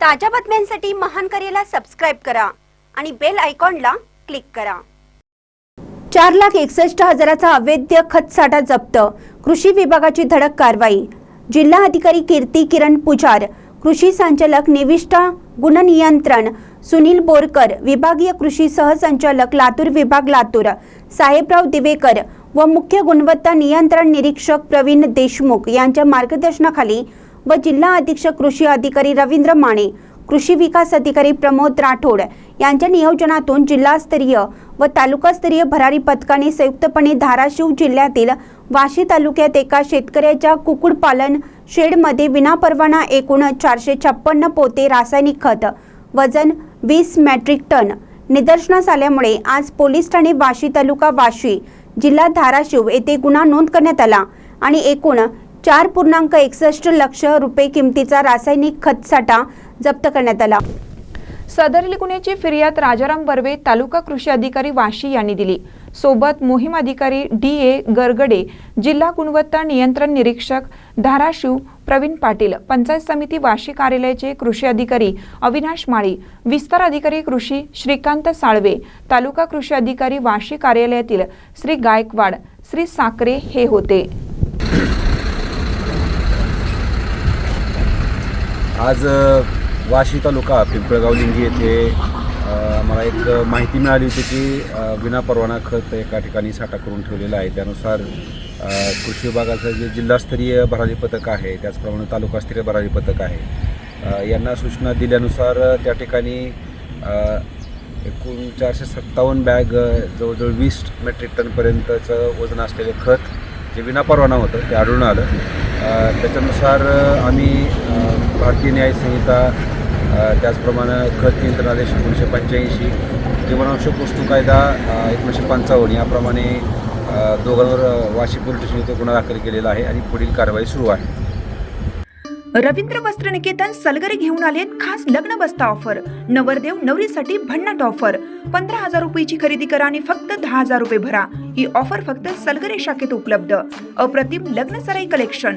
ताज्या बातम्यांसाठी महान करेला सबस्क्राईब करा आणि बेल आयकॉनला क्लिक करा. चार लाख एकसष्ट हजाराचा अवैध खत साठा जप्त. कृषी विभागाची धडक कारवाई. जिल्हा अधिकारी कीर्ती किरण पुजार कृषी संचालक निविष्ठा गुणनियंत्रण सुनील बोरकर विभागीय कृषी सहसंचालक लातूर विभाग लातूर साहेबराव दिवेकर व मुख्य गुणवत्ता नियंत्रण निरीक्षक प्रवीण देशमुख यांच्या मार्गदर्शनाखाली व जिल्हा अधीक्षक कृषी अधिकारी रवींद्र माने कृषी विकास अधिकारी प्रमोद राठोड यांच्या नियोजनातून जिल्हास्तरीय व तालुकास्तरीय भरारी पथकाने संयुक्तपणे धाराशिव जिल्ह्यातील वाशी तालुक्यात एका शेतकऱ्याच्या कुक्कुटपालन शेडमध्ये विनापरवाना एकूण चारशे छप्पन्न पोते रासायनिक खत वजन वीस मॅट्रिक टन निदर्शनास आल्यामुळे आज पोलीस ठाणे वाशी तालुका वाशी जिल्हा धाराशिव येथे गुन्हा नोंद करण्यात आला आणि एकूण चार पूर्णांक एकसष्ट लक्ष रुपये किमतीचा रासायनिक खतसाठा जप्त करण्यात आला. सदरील गुन्ह्याची फिर्याद राजाराम बर्वे तालुका कृषी अधिकारी वाशी यांनी दिली. सोबत मोहीम अधिकारी डी ए गरगडे जिल्हा गुणवत्ता नियंत्रण निरीक्षक धाराशिव प्रवीण पाटील पंचायत समिती वाशी कार्यालयाचे कृषी अधिकारी अविनाश माळी विस्तार अधिकारी कृषी श्रीकांत साळवे तालुका कृषी अधिकारी वाशी कार्यालयातील श्री गायकवाड श्री साकरे हे होते. आज वाशी तालुका पिंपळगाव लिंगी येथे मला एक माहिती मिळाली होती की विना परवाना खत एका ठिकाणी साठा करून ठेवलेला आहे. त्यानुसार कृषी विभागाचं जे जिल्हास्तरीय भरारी पथक आहे त्याचप्रमाणे तालुकास्तरीय भरारी पथक आहे यांना सूचना दिल्यानुसार त्या ठिकाणी एकूण चारशे सत्तावन्न बॅग जवळजवळ वीस मेट्रिक टनपर्यंतचं वजन असलेले खत जे विनापरवाना होतं ते आढळून आलं. त्याच्यानुसार आम्ही भारतीय न्याय संहिता त्याचप्रमाणे खत नियंत्रण आदेश एकोणीसशे पंच्याऐंशी जीवनावश्यक वस्तू कायदा एकोणीसशे पंचावन्न याप्रमाणे दोघांवर अ, वाशी पोलीस स्टेशन येथे गुन्हा दाखल केलेला आहे आणि पुढील कारवाई सुरू आहे. रवींद्र वस्त्र निकेतन सलगरे घेऊन आलेत खास लग्न बस्ता ऑफर. नवरदेव नवरीसाठी भन्नाट ऑफर. पंधरा हजार रुपयाची खरेदी करा आणि फक्त दहा हजार रुपये भरा. ही ऑफर फक्त सलगरे शाखेत उपलब्ध. अप्रतिम लग्न सराई कलेक्शन.